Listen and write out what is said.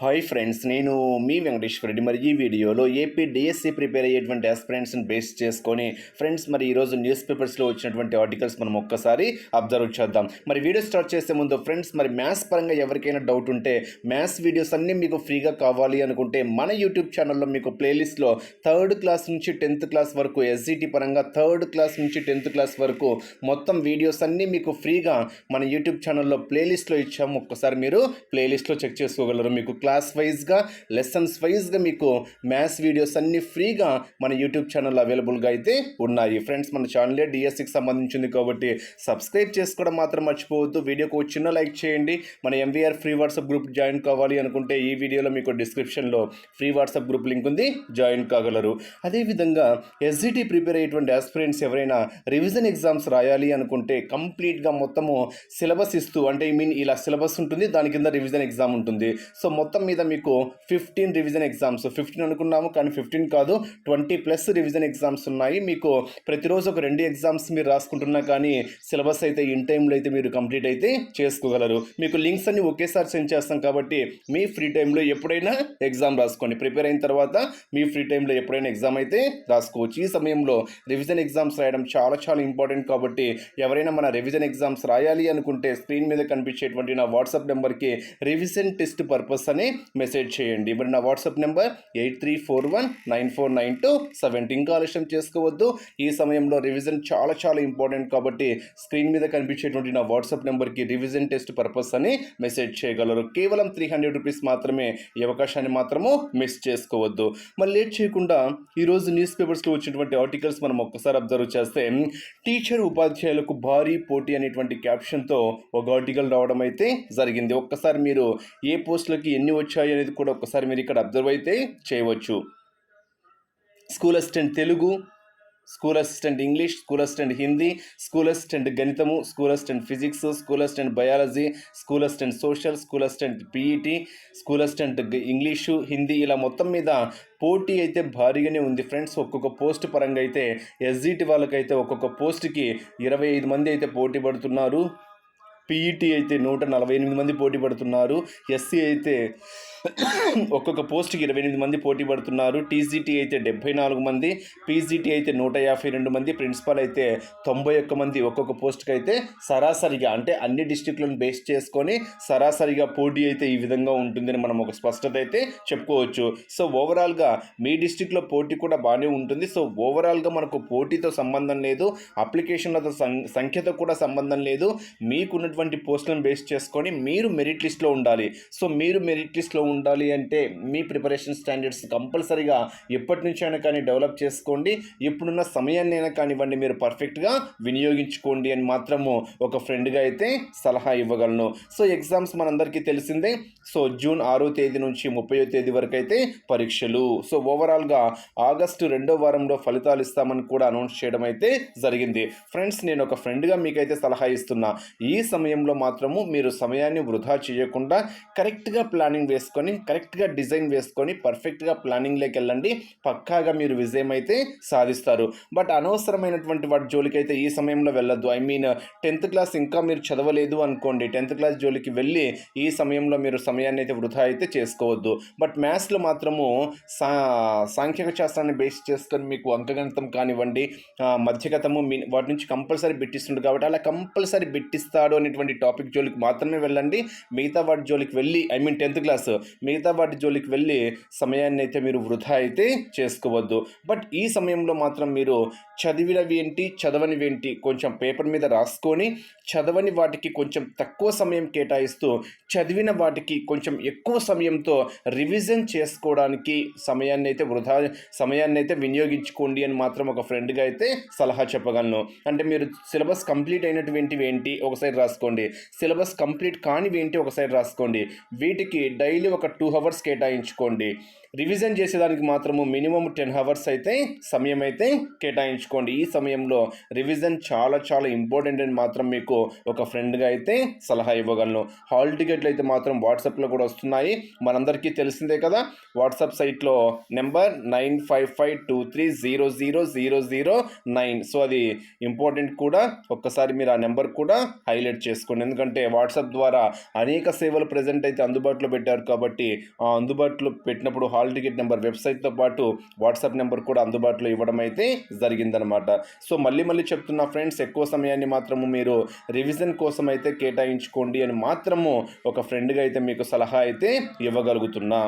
Hi friends నేను మీ వెంకటేశ్వర రెడ్డి. మరి ఈ వీడియోలో ఏపీ డిఎస్సి ప్రిపేర్ అయ్యేటువంటి ఆస్పిరెంట్స్ని బేస్ చేసుకొని ఫ్రెండ్స్ మరి ఈరోజు న్యూస్ పేపర్స్లో వచ్చినటువంటి ఆర్టికల్స్ మనం ఒక్కసారి అబ్జర్వ్ చేద్దాం. మరి వీడియో స్టార్ట్ చేసే ముందు ఫ్రెండ్స్ మరి మ్యాథ్స్ పరంగా ఎవరికైనా డౌట్ ఉంటే మ్యాథ్స్ వీడియోస్ అన్నీ మీకు ఫ్రీగా కావాలి అనుకుంటే మన యూట్యూబ్ ఛానల్లో మీకు ప్లేలిస్ట్లో థర్డ్ క్లాస్ నుంచి టెన్త్ క్లాస్ వరకు ఎస్జిటి పరంగా థర్డ్ క్లాస్ నుంచి టెన్త్ క్లాస్ వరకు మొత్తం వీడియోస్ అన్నీ మీకు ఫ్రీగా మన యూట్యూబ్ ఛానల్లో ప్లేలిస్ట్లో ఇచ్చాము. ఒక్కసారి మీరు ప్లేలిస్ట్లో చెక్ చేసుకోగలరు. మీకు క్లాస్ వైజ్గా లెసన్స్ వైజ్గా మీకు మ్యాథ్స్ వీడియోస్ అన్నీ ఫ్రీగా మన యూట్యూబ్ ఛానల్ అవైలబుల్గా అయితే ఉన్నాయి. ఫ్రెండ్స్ మన ఛానలే డిఎస్సికి సంబంధించింది కాబట్టి సబ్స్క్రైబ్ చేసుకోవడం మాత్రం మర్చిపోవద్దు. వీడియోకి ఒక చిన్న లైక్ చేయండి. మన MVR free WhatsApp group join కావాలి అనుకుంటే ఈ వీడియోలో మీకు డిస్క్రిప్షన్లో ఫ్రీ వాట్సాప్ గ్రూప్ లింక్ ఉంది. జాయిన్ కాగలరు. అదేవిధంగా ఎస్జిటి ప్రిపేర్ అయ్యేటువంటి ఆస్పిరెంట్స్ ఎవరైనా రివిజన్ ఎగ్జామ్స్ రాయాలి అనుకుంటే కంప్లీట్గా మొత్తము సిలబస్ ఇస్తూ అంటే ఐ మీన్ ఇలా సిలబస్ ఉంటుంది. దాని కింద రివిజన్ ఎగ్జామ్ ఉంటుంది. సో మొత్తం మీద మీకు ఫిఫ్టీన్ రివిజన్ ఎగ్జామ్స్ ఫిఫ్టీన్ అనుకున్నాము కానీ ఫిఫ్టీన్ కాదు ట్వంటీ ప్లస్ రివిజన్ ఎగ్జామ్స్ ఉన్నాయి. మీకు ప్రతిరోజు ఒక రెండు ఎగ్జామ్స్ మీరు రాసుకుంటున్నా కానీ సిలబస్ అయితే ఇన్ టైంలో అయితే మీరు కంప్లీట్ అయితే చేసుకోగలరు. మీకు లింక్స్ అన్ని ఒకేసారి సెండ్ చేస్తాం కాబట్టి మీ ఫ్రీ టైంలో ఎప్పుడైనా ఎగ్జామ్ రాసుకోండి. ప్రిపేర్ అయిన తర్వాత మీ ఫ్రీ టైంలో ఎప్పుడైనా ఎగ్జామ్ అయితే రాసుకోవచ్చు. ఈ సమయంలో రివిజన్ ఎగ్జామ్స్ రాయడం చాలా చాలా ఇంపార్టెంట్ కాబట్టి ఎవరైనా మన రివిజన్ ఎగ్జామ్స్ రాయాలి అనుకుంటే స్క్రీన్ మీద కనిపించేటువంటి నా వాట్సాప్ నెంబర్కి రివిజన్ టెస్ట్ పర్పస్ అని మెసేజ్ చేయండి. మరి నా WhatsApp number eight three four one nine four nine two. Seventy ఇంకా ఆలస్యం చేసుకోవద్దు. ఈ సమయంలో రివిజన్ చాలా చాలా ఇంపార్టెంట్ కాబట్టి స్క్రీన్ మీద కనిపించేటువంటి నా వాట్సాప్ నెంబర్కి రివిజన్ టెస్ట్ పర్పస్ అని మెసేజ్ చేయగలరు. కేవలం త్రీ హండ్రెడ్ రూపీస్ మాత్రమే ఈ అవకాశాన్ని మాత్రము మిస్ చేసుకోవద్దు. మరి లేట్ చేయకుండా ఈరోజు న్యూస్ పేపర్స్లో వచ్చినటువంటి ఆర్టికల్స్ మనం ఒక్కసారి అబ్జర్వ్ చేస్తే టీచర్ ఉపాధ్యాయులకు భారీ పోటీ అనేటువంటి క్యాప్షన్తో ఒక ఆర్టికల్ రావడం అయితే జరిగింది. ఒక్కసారి మీరు ఏ పోస్టులకి ఎన్ని వచ్చాయి అనేది కూడా ఒకసారి మీరు ఇక్కడ అబ్జర్వ్ అయితే చేయవచ్చు. School assistant Telugu school assistant English school assistant Hindi school assistant గణితము school assistant physics school assistant biology school assistant social school assistant PET school assistant English Hindi ఇలా మొత్తం మీద పోటీ అయితే భారీగానే ఉంది ఫ్రెండ్స్ ఒక్కొక్క పోస్ట్ పరంగా అయితే ఎస్జిటి వాళ్ళకైతే ఒక్కొక్క పోస్ట్కి ఇరవై ఐదు మంది అయితే పోటీ పడుతున్నారు. పీఈటీ అయితే నూట నలభై ఎనిమిది మంది పోటీ పడుతున్నారు. ఎస్సీ అయితే ఒక్కొక్క పోస్ట్కి ఇరవై ఎనిమిది మంది పోటీ పడుతున్నారు. టీజీటీ అయితే డెబ్బై నాలుగు మంది పీజీటీ అయితే నూట యాభై రెండు మంది ప్రిన్సిపాల్ అయితే తొంభై ఒక్క మంది ఒక్కొక్క పోస్ట్కి అయితే సరాసరిగా అంటే అన్ని డిస్టిక్లను బేస్ చేసుకొని సరాసరిగా పోటీ అయితే ఈ విధంగా ఉంటుందని మనం ఒక స్పష్టత అయితే చెప్పుకోవచ్చు. సో ఓవరాల్గా మీ డిస్టిక్లో పోటీ కూడా బాగానే ఉంటుంది. సో ఓవరాల్గా మనకు పోటీతో సంబంధం లేదు అప్లికేషన్లతో సం- సంఖ్యతో కూడా సంబంధం లేదు. ఉన్నటువంటి పోస్టులను బేస్ చేసుకొని మీరు మెరిట్ లిస్ట్లో ఉండాలి. సో మీరు మెరిట్ లిస్ట్లో ఉండాలి అంటే మీ ప్రిపరేషన్ స్టాండర్డ్స్ కంపల్సరీగా ఎప్పటి నుంచైనా కానీ డెవలప్ చేసుకోండి. ఇప్పుడున్న సమయాన్ని అయినా కానివ్వండి మీరు పర్ఫెక్ట్గా వినియోగించుకోండి అని మాత్రము ఒక ఫ్రెండ్గా అయితే సలహా ఇవ్వగలను. సో ఎగ్జామ్స్ మనందరికీ తెలిసిందే. సో జూన్ ఆరో తేదీ నుంచి ముప్పయో తేదీ వరకు అయితే పరీక్షలు. సో ఓవరాల్గా ఆగస్టు రెండో వారంలో ఫలితాలు ఇస్తామని కూడా అనౌన్స్ చేయడం అయితే జరిగింది. ఫ్రెండ్స్ నేను ఒక ఫ్రెండ్గా మీకైతే సలహా ఇస్తున్నా. ఈ సమయంలో మాత్రము మీరు సమయాన్ని వృధా చేయకుండా కరెక్ట్గా ప్లానింగ్ వేసుకొని కరెక్ట్గా డిజైన్ వేసుకొని పర్ఫెక్ట్గా ప్లానింగ్లోకి వెళ్ళండి. పక్కాగా మీరు విజయం అయితే సాధిస్తారు. బట్ అనవసరమైనటువంటి వాటి జోలికి అయితే ఈ సమయంలో వెళ్ళొద్దు. ఐ మీన్ టెన్త్ క్లాస్ ఇంకా మీరు చదవలేదు అనుకోండి టెన్త్ క్లాస్ జోలికి వెళ్ళి ఈ సమయంలో మీరు సమయాన్ని అయితే వృధా అయితే చేసుకోవద్దు. బట్ మ్యాథ్స్లో మాత్రము సా సాంఖ్యక శాస్త్రాన్ని బేస్ చేసుకొని మీకు అంకగణితం కానివ్వండి మధ్యగతము మీ వాటి నుంచి కంపల్సరీ బిట్టిస్తుండు కాబట్టి అలా కంపల్సరీ బిట్టిస్తాడు అనేటువంటి టాపిక్ జోలికి మాత్రమే వెళ్ళండి. మిగతా వాటి జోలికి వెళ్ళి ఐ మీన్ టెన్త్ క్లాస్ మిగతా వాటి జోలికి వెళ్ళి సమయాన్ని అయితే మీరు వృధా అయితే చేసుకోవద్దు. బట్ ఈ సమయంలో మాత్రం మీరు చదివినవి ఏంటి చదవనివి ఏంటి కొంచెం పేపర్ మీద రాసుకొని చదవని వాటికి కొంచెం తక్కువ సమయం కేటాయిస్తూ చదివిన వాటికి కొంచెం ఎక్కువ సమయంతో రివిజన్ చేసుకోవడానికి సమయాన్ని అయితే వృధా సమయాన్ని అయితే వినియోగించుకోండి అని మాత్రం ఒక ఫ్రెండ్గా అయితే సలహా చెప్పగలను. అంటే మీరు సిలబస్ కంప్లీట్ అయినటువంటివి ఏంటి ఒకసారి రాసుకో రాసుకోండి. సిలబస్ కంప్లీట్ కానివి ఏంటి ఒక సైడ్ రాసుకోండి. వీటికి డైలీ ఒక టూ అవర్స్ కేటాయించుకోండి. రివిజన్ చేసేదానికి మాత్రము మినిమం టెన్ అవర్స్ అయితే సమయం అయితే కేటాయించుకోండి. ఈ సమయంలో రివిజన్ చాలా చాలా ఇంపార్టెంట్ అని మాత్రం మీకు ఒక ఫ్రెండ్గా అయితే సలహా ఇవ్వగలను. హాల్ టికెట్లు అయితే మాత్రం వాట్సాప్లో కూడా వస్తున్నాయి. మనందరికీ తెలిసిందే కదా వాట్సాప్ సైట్లో number nine five five two three zero zero zero zero nine. So అది ఇంపార్టెంట్ కూడా. ఒక్కసారి మీరు ఆ నెంబర్ కూడా హైలైట్ చేసుకోండి. ఎందుకంటే వాట్సాప్ ద్వారా అనేక సేవలు ప్రజెంట్ అయితే అందుబాటులో పెట్టారు కాబట్టి ఆ అందుబాటులో పెట్టినప్పుడు హాల్ టికెట్ నెంబర్ వెబ్సైట్తో పాటు వాట్సాప్ నెంబర్ కూడా అందుబాటులో ఇవ్వడం అయితే జరిగిందనమాట సో మళ్ళీ మళ్ళీ చెప్తున్నా ఫ్రెండ్స్ ఎక్కువ సమయాన్ని మాత్రము మీరు రివిజన్ కోసం అయితే కేటాయించుకోండి అని మాత్రము ఒక ఫ్రెండ్గా అయితే మీకు సలహా అయితే ఇవ్వగలుగుతున్నా.